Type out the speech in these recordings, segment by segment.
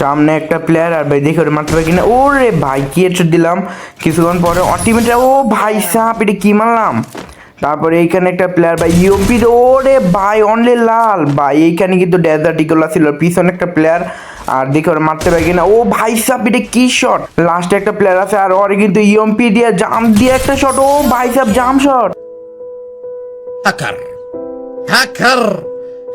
সামনে একটা প্লেয়ার আর ভাই দেখে ওর মারতে পারে কিনা? ওরে ভাই, কি হেডশট দিলাম। কিছুক্ষণ পরে আলটিমেটটা ও ভাই সাপ এটা কি মারলাম? তারপরে এইখানে একটা প্লেয়ার ভাই ইউপি ওরে ভাই অনলি লাল। ভাই, এইখানে কিন্তু ড্যাজার ইগোলা ছিল, পিছনে একটা প্লেয়ার আর দেখে ওরা মারতে পারে কিনা? ও ভাই সাপ এটা কি শট লাস্টে একটা প্লেয়ার আছে আর ওরে কিন্তু ইউএমপি দিয়ে জাম্প দিয়ে একটা শট ও ভাই সাপ jump shot hacker hacker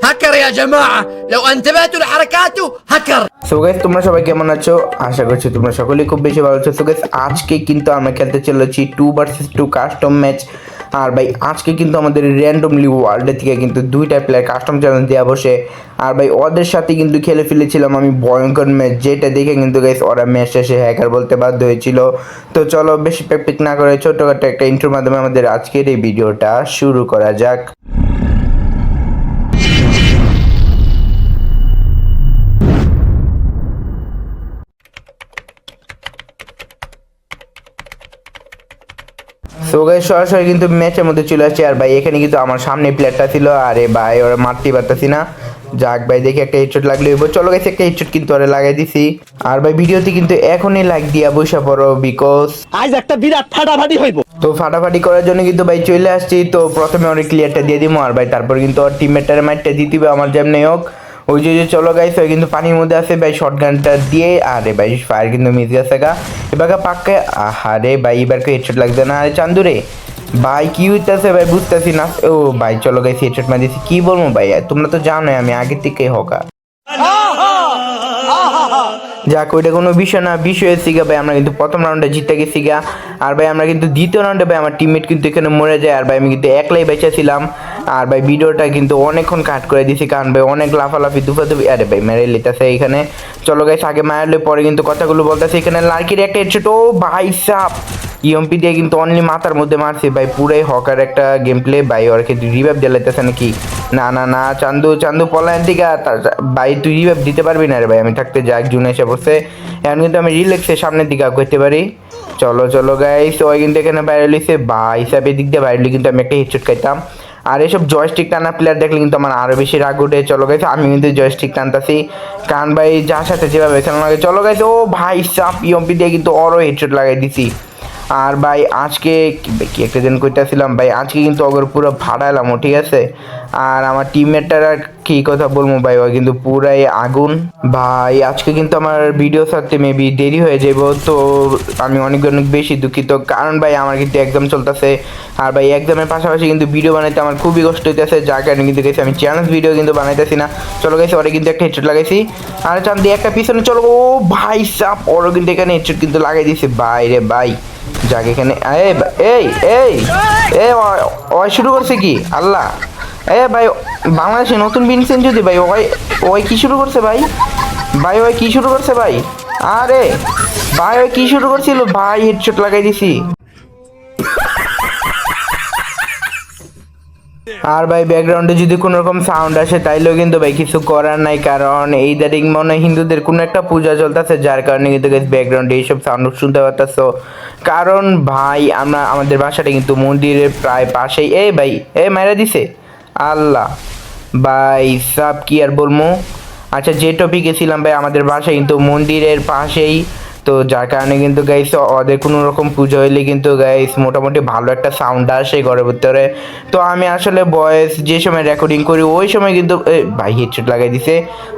هكر يا جماعة لو انتبهتوا لحركاته هكر so guys তোমরা সবাই কেমন আছো আশা করছি তোমরা সকলেই খুব বেশি ভালো আছো সো গাইস আজকে কিন্তু আমরা খেলতে চলেছি two versus two custom match আর ভাই আজকে কিন্তু আমাদের র্যান্ডমলি ওয়ার্ল্ডের থেকে কিন্তু দুইটা প্লেয়ার কাস্টম চ্যালেঞ্জ দেওয়া বসে আর ভাই ওদের সাথে কিন্তু খেলে ফেলেছিলাম আমি ভয়ঙ্কর ম্যাচ যেটা দেখে কিন্তু গাইস ওরা ম্যাচ শেষে হ্যাকার বলতে বাধ্য হয়েছিল তো চলো বেশি প্যাকপিক না করে ছোটখাটো একটা ইন্ট্রোর মাধ্যমে আমাদের আজকের এই ভিডিওটা শুরু করা যাক সরাসরি কিন্তু ম্যাচের মধ্যে চলে আসছে। আর ভাই এখানে কিন্তু আমার সামনে প্লেয়ারটা ছিল। আরে ভাই ওরা মারতেই পারতাছি না। যাক ভাই দেখি একটা হেডশট লাগলে হইবো। চলো গেছে একটা হেডশট কিন্তু ওরা লাগাই দিছি। আর ভাই ভিডিওতে কিন্তু এখনই লাইক দিয়া বসে পড়ো বিকজ আজ একটা বিরাট ফাটাফাটি হইব। তো ফাটাফাটি করার জন্য কিন্তু ভাই চলে আসছি। তো প্রথমে অনেক ক্লিয়ারটা দিয়ে দিব আর ভাই তারপর কিন্তু ওর টিমমেটটারে মাইটটা দিতে হবে। আমার যেমনি হোক। ওই যে চলো গাইস ওই কিন্তু পানির মধ্যে আছে, ভাই শর্ট গানটা দিয়ে, আরে ভাই ফায়ার কিন্তু মিস গেছে গা। এবার পাক্কা, আহারে ভাই, এবার কে হেডশট লাগছে না। আরে চান্দুরে ভাই, কি হইতেছে ভাই, বুঝতেছি না। ও ভাই, চলো গাইস হেডশট মার দিছি কি বলব ভাই, তোমরা তো জানোই আমি আগে থেকে হকা যাক, ওইটা কোনো বিষয় না, বিষয় হচ্ছে গা ভাই, আমরা কিন্তু প্রথম রাউন্ডে জিতে গেছি গা। আর ভাই, আমরা কিন্তু দ্বিতীয় রাউন্ডে ভাই, আমার টিমমেট কিন্তু এখানে মরে যায়। আর ভাই, আমি কিন্তু একলাই বেঁচে ছিলাম। আর ভাই, ভিডিওটা কিন্তু অনেকক্ষণ কাট করে দিছি, কারণ ভাই অনেক লাফালাফি, দুফাদুফি। আরে ভাই, মেরে লিতেছে এখানে। চলো গাইস আগে মারলে পরে কিন্তু কথাগুলো বলতেছে। এখানে লার্কির একটা হেডশট ভাই সাপ! ইএমপি দিয়ে কিন্তু অনলি মাথার মধ্যে মারছে। ভাই, পুরাই হকার একটা গেম প্লে ভাই, ওর কিন্তু রিভাইভ দিলাইতেছে নাকি? না না না, চান্দু চান্দু পলায়ন থেকে ভাই, তুই রিভাইভ দিতে পারবি না রে ভাই। আমি থাকতে যাক জুন এসে বসে। এখন কিন্তু আমি রিল্যাক্সের সামনের দিকে করতে পারি। চলো চলো গাইস ওই কিন্তু এখানে বাইরে লিখছে বা হিসাবে দিক দিয়ে বাইরে কিন্তু আমি একটা হেডশট খাইতাম। আর এসব জয়স্টিক টানা প্লেয়ার দেখলে কিন্তু আমার আরও বেশি রাগ উঠে। চলো গেছে আমি কিন্তু জয়স্টিক টানতাছি। কারণ ভাই, যার সাথে যেভাবে চলো গেছে ও ভাই, সাপ ইয়ম্পি দিয়ে কিন্তু অরও হেডশট লাগাই দিছি। আর ভাই, আজকে কি- একটা দিন কইতেছিলাম, ভাই, আজকে কিন্তু ওগর পুরো ভাড়ালাম ঠিক আছে? আর আমার টিমমেটটারা কি কথা বলব, ভাই ও কিন্তু পুরাই আগুন। ভাই, আজকে কিন্তু আমার ভিডিও ছাড়তে মেবি দেরি হয়ে যাব তো আমি অনেক অনেক বেশি দুঃখিত। কারণ ভাই, আমার কিন্তু এক্সাম চলতেছে। আর ভাই এক্সামের পাশাপাশি কিন্তু ভিডিও বানাইতে আমার খুবই কষ্ট হইতেছে, যার কারণে কিন্তু গেছি আমি চ্যালেঞ্জ ভিডিও কিন্তু বানাইতেছি না। চলো গেছি ওরা কিন্তু একটা হেডশট লাগাইছি। আর চান দিয়ে একটা পিছনে চলো। ও ভাই, সাপ ওরও কিন্তু এখানে হেডশট কিন্তু লাগাই দিয়েছে ভাই রে ভাই। যাক, এখানে এই এই এই ওই শুরু করছে কি? আল্লাহ। এ ভাই, বাংলাদেশে নতুন বিনছেন যদি ভাই, ওই ওই কি শুরু করছে ভাই? ভাই, ওই কি শুরু করছে ভাই? আরে, ভাই, ওই কি শুরু করছিল? ভাই হেডশট লাগাই দিছি। আর ভাই ব্যাকগ্রাউন্ডে যদি কোনো রকম সাউন্ড আসে, তাইলেও কিন্তু ভাই কিছু করার নাই, কারণ এই দাঁড়িং মনে হিন্দুদের কোনো একটা পূজা চলতেছে, যার কারণে কিন্তু ব্যাকগ্রাউন্ডে এইসব সাউন্ড শুনতে পারতেছো। কারণ ভাই, আমরা, আমাদের বাসাটা কিন্তু মন্দিরের প্রায় পাশেই। এই ভাই, এ মারা দিছে? আল্লাহ। ভাই, সাব কি আর বলব আচ্ছা যে টপিকে ছিলাম ভাই, আমাদের বাসা কিন্তু মন্দিরের পাশেই তো যার কারণে কিন্তু গাইস ওদের কোনো রকম পুজো হইলে কিন্তু গাইস মোটামুটি ভালো একটা সাউন্ড আসে ঘরের ভিতরে। তো আমি আসলে ভয়েস যে সময় রেকর্ডিং করি, ওই সময় কিন্তু ভাই হেডশট লাগাই দিছে।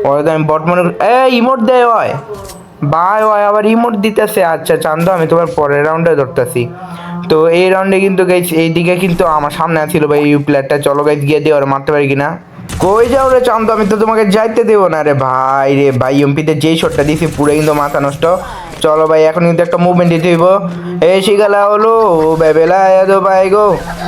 ওরা তো আমি বট মনে এ ইমোট দেয় হয় ভাই, ওই আবার ইমোট দিতেছে। আচ্ছা চান্দু, আমি তোমার পরের রাউন্ডে ধরতেছি। তো এই রাউন্ডে কিন্তু গাইস এইদিকে কিন্তু আমার সামনে ছিল ভাই ইউ প্লেয়ারটা চলো গাইস গিয়ে দিয়ে ওরা মারতে পারি কিনা? কই যাও রে চান্দ, আমি তো তোমাকে যাইতে দেবো না রে ভাই রে ভাই। এমপিতে যেই শটটা দিয়েছি পুরো কিন্তু মাথা নষ্ট। চলো ভাই, এখন কিন্তু একটা মুভমেন্ট দিতে হইব। এই শিখালা হলো বেবেলা এদো ভাই গো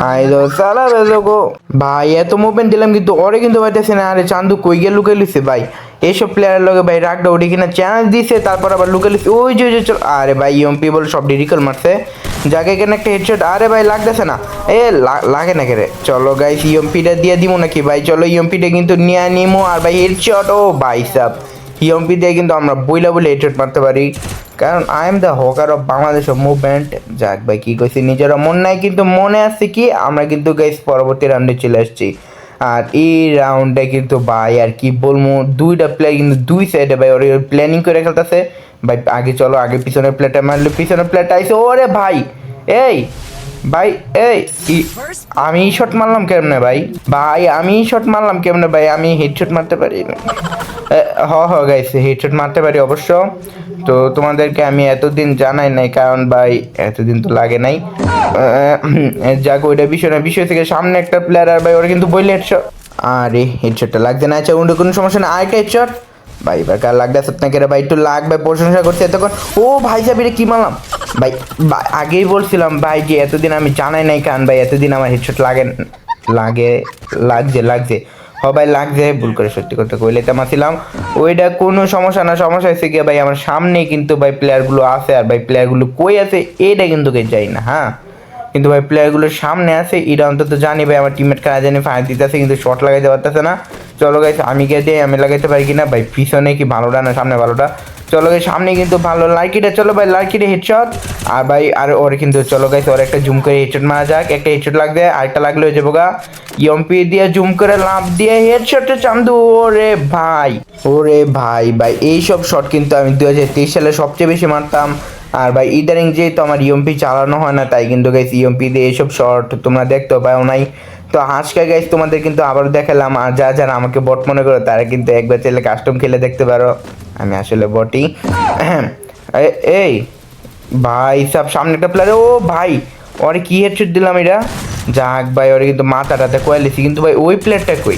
আইদো সালা বেজো গো। ভাই, এত মুভমেন্ট দিলাম কিন্তু ওরে কিন্তু পাইতেছে না, আরে চান্দু কই গিয়ে লুকে লিছে ভাই? এইসব প্লেয়ারের লগে ভাই রাগটা উঠে কিনা চ্যালেঞ্জ দিছে, তারপর আবার লুকে লিছে ওই যে চল, আরে ভাই এমপি বলে সব ডিরিকল মারছে। জাগে এখানে একটা হেডশট আরে ভাই, লাগতেছে না। এ লাগে না রে? চলো গাইস ইএমপিটা দিয়ে দিব নাকি ভাই? চলো ইএমপিটা কিন্তু নিয়ে নিমো, আর ভাই হেডশট ও ভাই সাব। ইএমপি দিয়ে কিন্তু আমরা বইলা বলে হেডশট মারতে পারি। কারণ I am the hacker of Bangladesh movement যাক ভাই, কী কইছি নিজেরা মন নাই, কিন্তু মনে আছে কি, আমরা কিন্তু গাইস পরবর্তী রাউন্ডে চলে আসছি। আর এই রাউন্ডে কিন্তু ভাই, আর কি বলব, দুইটা প্লেয়ার কিন্তু দুই সাইডে ভাই, ওর প্ল্যানিং করে খেলতেছে। ভাই আগে চলো, আগে পিছনের প্লেটে মারলে, পিছনের প্লেটে আইসে, ওরে ভাই, এই ভাই এই আমি শট মারলাম কেমনে ভাই? ভাই আমি শট মারলাম কেমনে ভাই? আমি হেডশট মারতে পারি। হ হ গাইস হেডশট মারতে পারি অবশ্য। তো তোমাদেরকে আমি এতদিন জানাই নাই কারণ ভাই এতদিন তো লাগে নাই। যাক ওইটা বিষয় না বিষয় থেকে সামনে একটা প্লেয়ার আর ভাই ওরা কিন্তু বললে হেডশট আরে হেডশটটা লাগছে না আচ্ছা অন্য কোনো সমস্যা না আরেকটা হেডশট ভাই এবার কার আপনাকে রে ভাই একটু লাগবে প্রশংসা করছে এতক্ষণ। ও ভাই সাহেব এটা কি মারলাম? ভাই আগেই বলছিলাম, ভাই, যে এতদিন আমি জানাই নাই কারণ, ভাই, এতদিন আমার হেডশট লাগে লাগে, লাগছে লাগছে। ভাই, লাগছে, ভুল করে সত্যি কথা কইলে তো মাছিলাম ওইটা কোনো সমস্যা না, সমস্যা হয়েছে কি ভাই, আমার সামনে কিন্তু, ভাই প্লেয়ারগুলো আছে আর, ভাই প্লেয়ারগুলো কই আছে এটা কিন্তু কে যাই না হ্যাঁ? কিন্তু, ভাই প্লেয়ারগুলোর সামনে আছে, এটা অন্তত জানি, ভাই, আমার টিমমেট কারা জানি ফায়ার দিতেছে, কিন্তু শট লাগাইতে পারতেছে না। চলো গাইছে আমি কে দিয়ে আমি লাগাইতে পারি কিনা? ভাই, পিছনে কি ভালোটা না সামনে ভালোটা? চলো গাই সামনে কিন্তু ভালো লাইকিটা চলো ভাই লাইকিটা হেডশট আর ভাই, আর ওর কিন্তু, চলো গাইছে ওর একটা জুম করে হেডশট মারা যাক, একটা হেডশট লাগবে, আরেকটা লাগলে হয়ে যাব গা ইয়ম্পি দিয়ে জুম করে লাভ দিয়ে হেডশটে চান্দু, ওরে ভাই ওরে ভাই ভাই এইসব শট কিন্তু আমি দু হাজার তেইশ সালে সবচেয়ে বেশি মারতাম। আর ভাই, ইদানিং যেহেতু আমার ইএমপি চালানো হয় না, তাই কিন্তু গাইস ইএমপি দিয়ে এইসব শর্ট তোমরা দেখতেও পাও নাই। তো আজকে গাইস তোমাদের কিন্তু আবার দেখালাম, আর যা যারা আমাকে বট মনে করো, তারা কিন্তু একবার চাইলে কাস্টম খেলে দেখতে পারো। আমি আসলে বটই এ- এই, ভাই, সব সামনে একটা প্লেয়ার ও ভাই, ওরে কি হেডশট দিলাম এটা? যাক ভাই, ওরে কিন্তু মাথাটাতে কোয়ালিছি কিন্তু ভাই, ওই প্লেয়ারটা কই?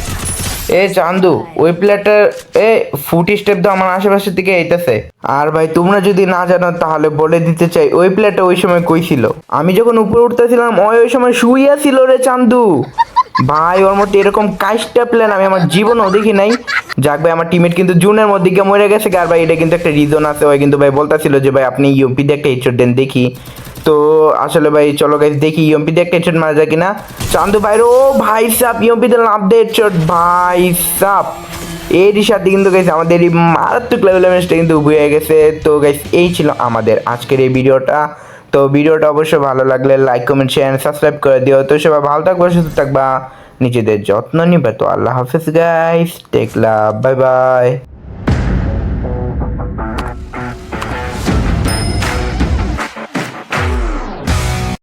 এ চান্দু, ওই প্লেয়ারটা এ ফুট স্টেপ তো আমার আশেপাশের দিকে আইতেছে। আর ভাই, তোমরা যদি না জানো, তাহলে বলে দিতে চাই, ওই প্লেয়ারটা ওই সময় কই ছিল? আমি যখন উপরে উঠতেছিলাম ওই ওই সময় শুইয়া ছিল রে চান্দু। ভাই, ওর মধ্যে এরকম কাজটা প্ল্যান আমি আমার জীবনেও দেখি নাই। যাক ভাই, আমার টিমেট কিন্তু জুনের মধ্যে গিয়ে মরে গেছে আর ভাই, এটা কিন্তু একটা রিজন আছে। ওই কিন্তু ভাই বলতেছিল যে, ভাই, আপনি ইউপি দিয়ে একটা হেডশট দেন, দেখি। তো আসলে ভাই, চলো গাইস দেখি ইউপি দিয়ে একটা হেডশট মারা যায় কিনা। চান্দু ভাই ও ভাই সাপ ইউপি তে লাভ দে হেডশট ভাই সাপ। এরই সাথে কিন্তু গাইস আমাদের এই মারাত্মক লেভেলের ম্যাচটা কিন্তু হয়ে গেছে। তো গাইস এই ছিল আমাদের আজকের এই ভিডিওটা তো ভিডিওটা অবশ্যই ভালো লাগলে লাইক কমেন্ট শেয়ার সাবস্ক্রাইব করে দিও। তো সবাই ভালো থাকবা, সুস্থ থাকবা। নিজেদের যত্ন নিবে। তো আল্লাহ হাফিজ guys take love bye bye